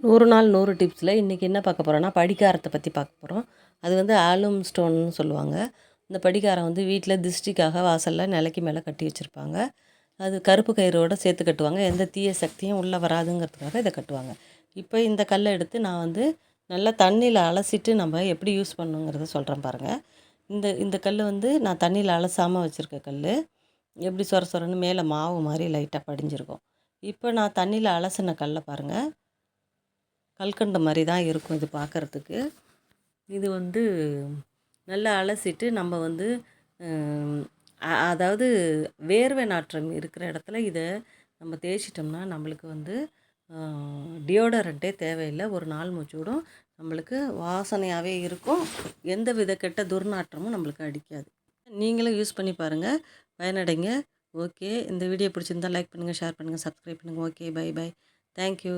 நூறு நாள் நூறு டிப்ஸில் இன்றைக்கி என்ன பார்க்க போகிறோன்னா படிக்காரத்தை பற்றி பார்க்க போகிறோம் அது வந்து ஆலும் ஸ்டோன்னு சொல்லுவாங்க. இந்த படிக்காரம் வந்து வீட்டில் திருஷ்டிக்காக வாசலில் நிலைக்கு மேலே கட்டி வச்சுருப்பாங்க. அது கருப்பு கயிறோடு சேர்த்து கட்டுவாங்க. எந்த தீய சக்தியும் உள்ளே வராதுங்கிறதுக்காக இதை கட்டுவாங்க. இப்போ இந்த கல்லை எடுத்து நான் வந்து நல்லா தண்ணியில் அலசிட்டு நம்ம எப்படி யூஸ் பண்ணுங்கிறத சொல்கிறேன் பாருங்கள் இந்த இந்த கல் வந்து நான் தண்ணியில் அலசாமல் வச்சுருக்க கல் எப்படி சொர சொரன்னு மேலே மாவு மாதிரி லைட்டாக படிஞ்சிருக்கும். இப்போ நான் தண்ணியில் அலசின கல்லை பாருங்கள் கல்கண்டு மாதிரி தான் இருக்கும் இது பார்க்குறதுக்கு. இது வந்து நல்லா அலசிட்டு நம்ம வந்து அதாவது வேர்வை நாற்றம் இருக்கிற இடத்துல இதை நம்ம தேய்ச்சிட்டோம்னா நம்மளுக்கு வந்து டியோடரண்ட்டே தேவையில்லை. ஒரு நாள் முச்சூடும் நம்மளுக்கு வாசனையாகவே இருக்கும். எந்த வித கெட்ட துர்நாற்றமும் நம்மளுக்கு அடிக்காது. நீங்களும் யூஸ் பண்ணி பாருங்கள் பயனடைங்க. ஓகே. இந்த வீடியோ பிடிச்சிருந்தா லைக் பண்ணுங்கள் ஷேர் பண்ணுங்கள் சப்ஸ்கிரைப் பண்ணுங்கள் okay. Bye bye. Thank you.